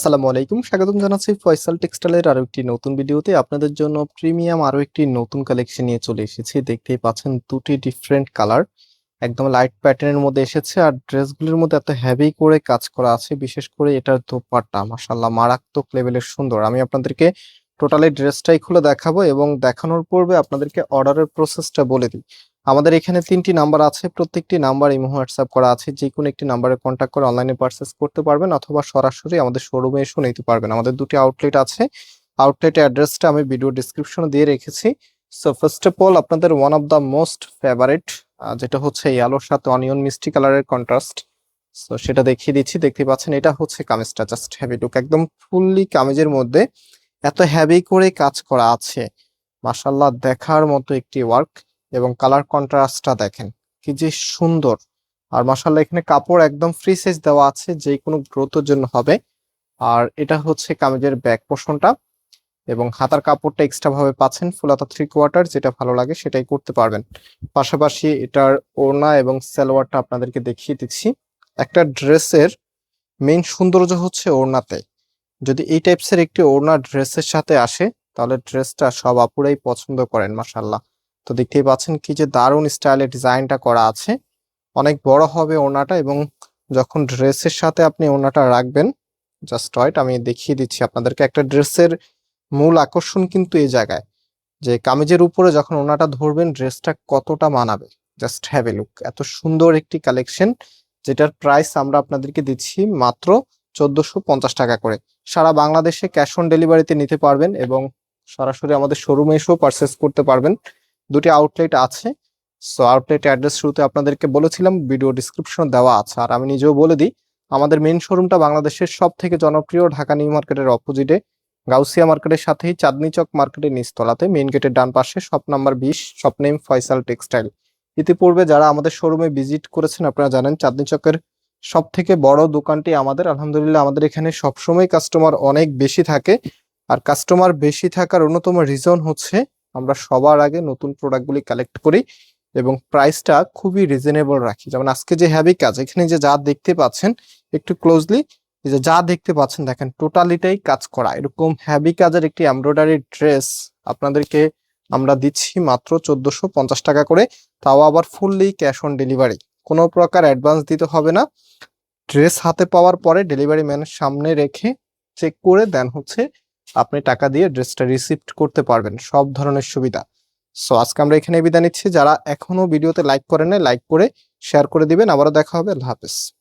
আসসালামু আলাইকুম। স্বাগতম জানাচ্ছি ফয়সাল টেক্সটাইলের আরও একটি নতুন ভিডিওতে। আপনাদের জন্য প্রিমিয়াম আরও একটি নতুন কালেকশন নিয়ে চলে এসেছি। দেখতেই পাচ্ছেন দুটি ডিফারেন্ট কালার একদম লাইট প্যাটার্নের মধ্যে এসেছে আর ড্রেসগুলোর মধ্যে এত হেভি করে কাজ করা আছে। বিশেষ করে এটার দোপাট্টা মাশাল্লাহ মারাত্মক লেভেলের সুন্দর। আমি আপনাদেরকে টোটালি ড্রেসটাই খুলে দেখাবো এবং দেখানোর পূর্বে আপনাদেরকে অর্ডারের প্রসেসটা বলে দিই। আমাদের এখানে তিনটি নাম্বার আছে, প্রত্যেকটি নাম্বার ইমো হোয়াটসঅ্যাপ করা আছে যে কোনো একটি নাম্বারে কন্ট্যাক্ট করে অনলাইনে পারচেস করতে পারবেন অথবা সরাসরি আমাদের শোরুমে এসে নিতে পারবেন। আমাদের দুটি আউটলেট আছে আউটলেটের অ্যাড্রেসটা আমি ভিডিও ডিসক্রিপশনে দিয়ে রেখেছি। সো ফার্স্ট অফ অল আপনাদের one of the most favourite যেটা হচ্ছে ইয়ালোর সাথে অনিয়ন মিষ্টি কালারের কন্ট্রাস্ট সো সেটা দেখিয়ে দিচ্ছি, দেখতে পাচ্ছেন এটা হচ্ছে কামিজটা জাস্ট হ্যাভি লুক একদম ফুললি কামিজের মধ্যে এত হ্যাভি করে কাজ করা আছে। মাশাল্লাহ দেখার মতো একটি ওয়ার্ক এবং কালার কন্ট্রাস্টটা দেখেন, কি যে সুন্দর। আর মাশাল্লাহ এখানে কাপড় একদম ফ্রি সাইজ দেওয়া আছে, যে কোনো গ্রোথের জন্য হবে। আর এটা হচ্ছে কামিজের ব্যাক পোর্শনটা এবং হাতার কাপড়টা এক্সট্রা ভাবে পাচ্ছেন ফুলাতা থ্রি কোয়ার্টার যেটা ভালো লাগে সেটাই করতে পারবেন। পাশাপাশি এটার ওড়না এবং সালোয়ারটা আপনাদেরকে দেখিয়ে দিচ্ছি। একটা ড্রেসের মেইন সৌন্দর্য হচ্ছে ওড়নাতে। যদি এই টাইপসের একটি ওড়না ড্রেসের সাথে আসে, তাহলে ড্রেসটা সব আপুরাই পছন্দ করেন মাশাল্লাহ তো দেখতেই পাচ্ছেন কি যে দারুণ স্টাইলে ডিজাইনটা করা আছে। অনেক বড় হবে ওড়নাটা এবং যখন ড্রেসের সাথে আপনি ওড়নাটা রাখবেন জাস্ট রাইট আমি দেখিয়ে দিচ্ছি আপনাদেরকে একটা ড্রেসের মূল আকর্ষণ কিন্তু এই জায়গায়, যে কামিজের উপরে যখন ওড়নাটা ধরবেন ড্রেসটা কতটা মানাবে? জাস্ট হ্যাভ এ লুক এত সুন্দর একটি কালেকশন যেটার প্রাইস আমরা আপনাদেরকে দিচ্ছি মাত্র চোদ্দশো পঞ্চাশ টাকা করে। সারা বাংলাদেশে ক্যাশ অন ডেলিভারিতে নিতে পারবেন এবং সরাসরি আমাদের শোরুমে এসেও পারচেস করতে পারবেন। দুটি আউটলেট আছে। সো আউটলেট অ্যাড্রেস শুরুতে আপনাদেরকে বলেছিলাম ভিডিও ডিসক্রিপশন দেওয়া আছে। আর আমি নিজেও বলে দিই, আমাদের মেন শোরুমটা বাংলাদেশের সব থেকে জনপ্রিয় ঢাকা নিউ মার্কেটের অপোজিটে গাউসিয়া মার্কেটের সাথেই চাঁদনি চক মার্কেটের নিচতলাতে মেইন গেটের ডান পাশে শপ নাম্বার বিশ শপ নেম ফয়সাল টেক্সটাইল ইতিপূর্বে যারা আমাদের শোরুমে ভিজিট করেছেন, আপনারা জানেন চাঁদনি চকের সব থেকে বড় দোকানটি আমাদের। আলহামদুলিল্লাহ, আমাদের এখানে সবসময় কাস্টমার অনেক বেশি থাকে। আর কাস্টমার বেশি থাকার অন্যতম রিজন হচ্ছে আমরা সবার আগে নতুন প্রোডাক্টগুলি কালেক্ট করি এবং প্রাইসটা খুবই রিজনেবল রাখি। যেমন আজকে যে হ্যাভি কাজ, এখানে যে যা দেখতে পাচ্ছেন, একটু ক্লোজলি যে যা দেখতে পাচ্ছেন, দেখেন টোটালিটাই কাজ করা। এরকম হ্যাভি কাজের একটি এমব্রয়ডারি ড্রেস আপনাদেরকে আমরা দিচ্ছি মাত্র চোদ্দশো পঞ্চাশ টাকা করে, তাও আবার ফুললি ক্যাশ অন ডেলিভারি কোনো প্রকার অ্যাডভান্স দিতে হবে না। ড্রেস হাতে পাওয়ার পরে ডেলিভারি ম্যানের সামনে রেখে চেক করে দেন হচ্ছে আপনি টাকা দিয়ে ড্রেসটা রিসিপ্ট করতে পারবেন, সব ধরনের সুবিধা। সো আজকে আমরা এখানে বিদায় নিচ্ছি। যারা এখনও ভিডিওতে লাইক করে করেন লাইক করে শেয়ার করে দিবেন। আবারও দেখা হবে। আল্লাহ হাফেজ।